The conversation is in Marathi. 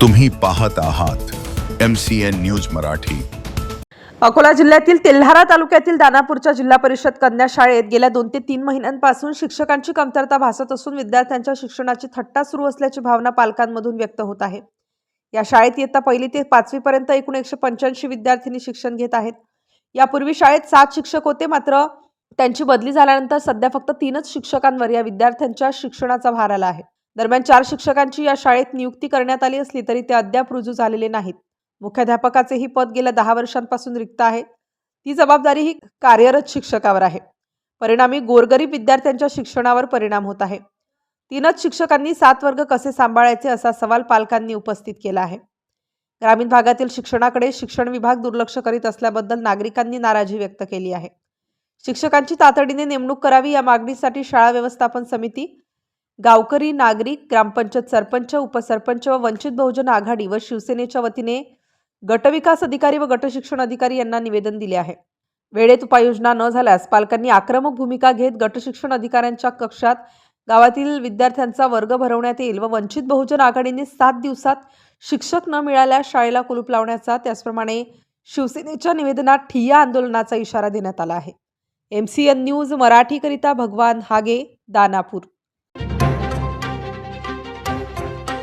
तुम्ही पाहत आहात M C N news Marathi. Akola जिल्ह्यातील तेल्हारा तालुक्यातील दानापूरच्या जिल्हा परिषद कन्या शाळेत गेल्या दोन ते तीन महिन्यांपासून शिक्षकांची कमतरता भासत असून विद्यार्थ्यांच्या शिक्षणाची थट्टा सुरू असल्याची भावना पालकांमधून व्यक्त होत आहे. या शाळेत इयत्ता पहिली ते पाचवीपर्यंत एकूण एकशे पंच्याऐंशी विद्यार्थिनी शिक्षण घेत आहेत. यापूर्वी शाळेत सात शिक्षक होते मात्र त्यांची बदली झाल्यानंतर सध्या फक्त तीनच शिक्षकांवर या विद्यार्थ्यांच्या शिक्षणाचा भार आला आहे. दरम्यान चार शिक्षकांची या शाळेत नियुक्ती करण्यात आली असली तरी ते अद्याप रुजू झालेले नाहीत. मुख्याध्यापकाचे ही पद गेल्या दहा वर्षांपासून रिक्त आहे. ती जबाबदारी ही कार्यरत शिक्षकावर आहे. परिणामी गोरगरीब विद्यार्थ्यांच्या शिक्षणावर परिणाम होत आहे. तीनच शिक्षकांनी सात वर्ग कसे सांभाळायचे असा सवाल पालकांनी उपस्थित केला आहे. ग्रामीण भागातील शिक्षणाकडे शिक्षण विभाग दुर्लक्ष करीत असल्याबद्दल नागरिकांनी नाराजी व्यक्त केली आहे. शिक्षकांची तातडीने नेमणूक करावी या मागणीसाठी शाळा व्यवस्थापन समिती गावकरी नागरिक ग्रामपंचायत सरपंच उपसरपंच व वंचित बहुजन आघाडी व शिवसेनेच्या वतीने गटविकास अधिकारी व गटशिक्षण अधिकारी यांना निवेदन दिले आहे. वेळेत उपाययोजना न झाल्यास पालकांनी आक्रमक भूमिका घेत गटशिक्षण अधिकाऱ्यांच्या कक्षात गावातील विद्यार्थ्यांचा वर्ग भरवण्यात येईल व वंचित बहुजन आघाडीने सात दिवसात शिक्षक न मिळाल्यास शाळेला कुलूप लावण्याचा त्याचप्रमाणे शिवसेनेच्या निवेदनात ठिय्या आंदोलनाचा इशारा देण्यात आला आहे. एम सी एन न्यूज मराठीकरिता भगवान हागे दानापूर.